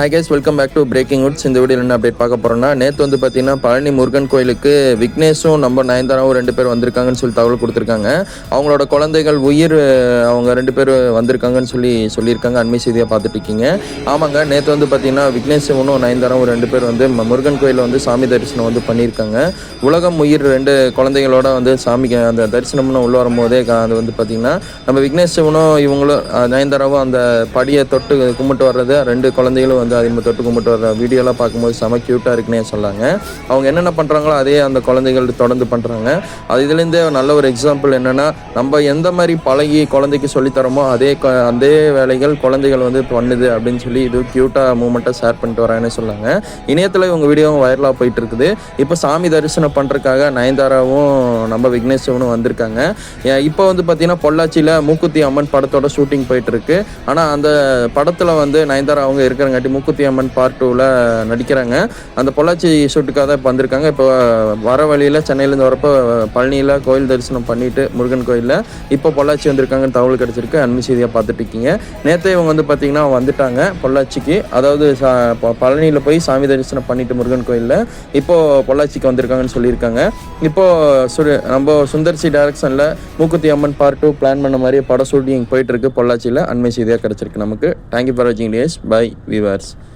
Hi guys welcome back to breaking woods இந்த வீடியோவில் என்ன அப்டேட் பார்க்க போகிறோம்னா நேற்று வந்து பார்த்தீங்கன்னா பழனி முருகன் கோயிலுக்கு விக்னேஷும் நம்ம நயன்தாராவும் ரெண்டு பேர் வந்திருக்காங்கன்னு சொல்லி தகவல் கொடுத்துருக்காங்க. அவங்களோட குழந்தைகள் உயிர் அவங்க ரெண்டு பேர் வந்திருக்காங்கன்னு சொல்லி சொல்லியிருக்காங்க. அண்மை செய்தியாக பார்த்துட்டு இருக்கீங்க. ஆமாங்க நேற்று வந்து பார்த்தீங்கன்னா விக்னேஷனும் நயன்தாராவும் ரெண்டு பேர் வந்து முருகன் கோயிலில் வந்து சாமி தரிசனம் வந்து பண்ணியிருக்காங்க. உலகம் உயிர் ரெண்டு குழந்தைகளோட வந்து சாமிக்கு அந்த தரிசனம்னு உள்ள வரும்போதே கா- அது வந்து பார்த்தீங்கன்னா நம்ம விக்னேஷ் சிவனும் இவங்களும் நயன்தாராவும் அந்த படியை தொட்டு கும்பிட்டு வர்றது ரெண்டு குழந்தைகளும் வந்து வந்து அதிகமாக தொட்டு கும்பிட்டு வர்ற வீடியோலாம் பார்க்கும்போது செம க்யூட்டாக இருக்குன்னே சொல்லாங்க அவங்க என்னென்ன பண்ணுறாங்களோ அதே அந்த குழந்தைகள் தொடர்ந்து பண்ணுறாங்க அது இதுலேருந்தே நல்ல ஒரு எக்ஸாம்பிள் என்னென்னா நம்ம எந்த மாதிரி பழகி குழந்தைக்கு சொல்லித்தரமோ அதே க- அதே வேலைகள் குழந்தைகள் வந்து பண்ணுது அப்படின்னு சொல்லி இது க்யூட்டாக மூமெண்ட்டாக ஷேர் பண்ணிட்டு வராங்கன்னு சொன்னாங்க. இணையத்தில் இவங்க வீடியோவும் வைரலாக போயிட்டு இருக்குது. இப்போ சாமி தரிசனம் பண்ணுறதுக்காக நயன்தாராவும் நம்ம விக்னேஷ்வனும் வந்திருக்காங்க. ஏன் இப்போ வந்து பார்த்தீங்கன்னா பொள்ளாச்சியில் மூக்குத்தி அம்மன் படத்தோட ஷூட்டிங் போயிட்டு இருக்கு. ஆனால் அந்த படத்தில் வந்து நயன்தாரா அவங்க இருக்கிறங்காட்டி மூக்குத்தி அம்மன் பார்ட் டூவில் நடிக்கிறாங்க. அந்த பொள்ளாச்சி ஷூட்டுக்காக தான் இப்போ வந்திருக்காங்க. இப்போ வர வழியில் சென்னையிலேருந்து வரப்போ பழனியில் கோயில் தரிசனம் பண்ணிட்டு முருகன் கோயிலில் இப்போ பொள்ளாச்சி வந்திருக்காங்கன்னு தகவல் கிடச்சிருக்கு. அன்பு செய்தியாக பார்த்துட்டு இருக்கீங்க. இவங்க வந்து பார்த்தீங்கன்னா வந்துட்டாங்க பொள்ளாச்சிக்கு. அதாவது பழனியில் போய் சாமி தரிசனம் பண்ணிட்டு முருகன் கோயிலில் இப்போது பொள்ளாச்சிக்கு வந்திருக்காங்கன்னு சொல்லியிருக்காங்க. இப்போது சு நம்ம சுந்தர்சி டைரக்ஷனில் Mookuthi Amman part two plan பண்ண மாதிரி படம் ஷூட்டிங் போயிட்டுருக்கு பொள்ளாச்சியில். அண்மை செய்தியாக கிடச்சிருக்கு நமக்கு. தேங்க்யூ ஃபார் வாட்சிங் டேஸ் பை Yes.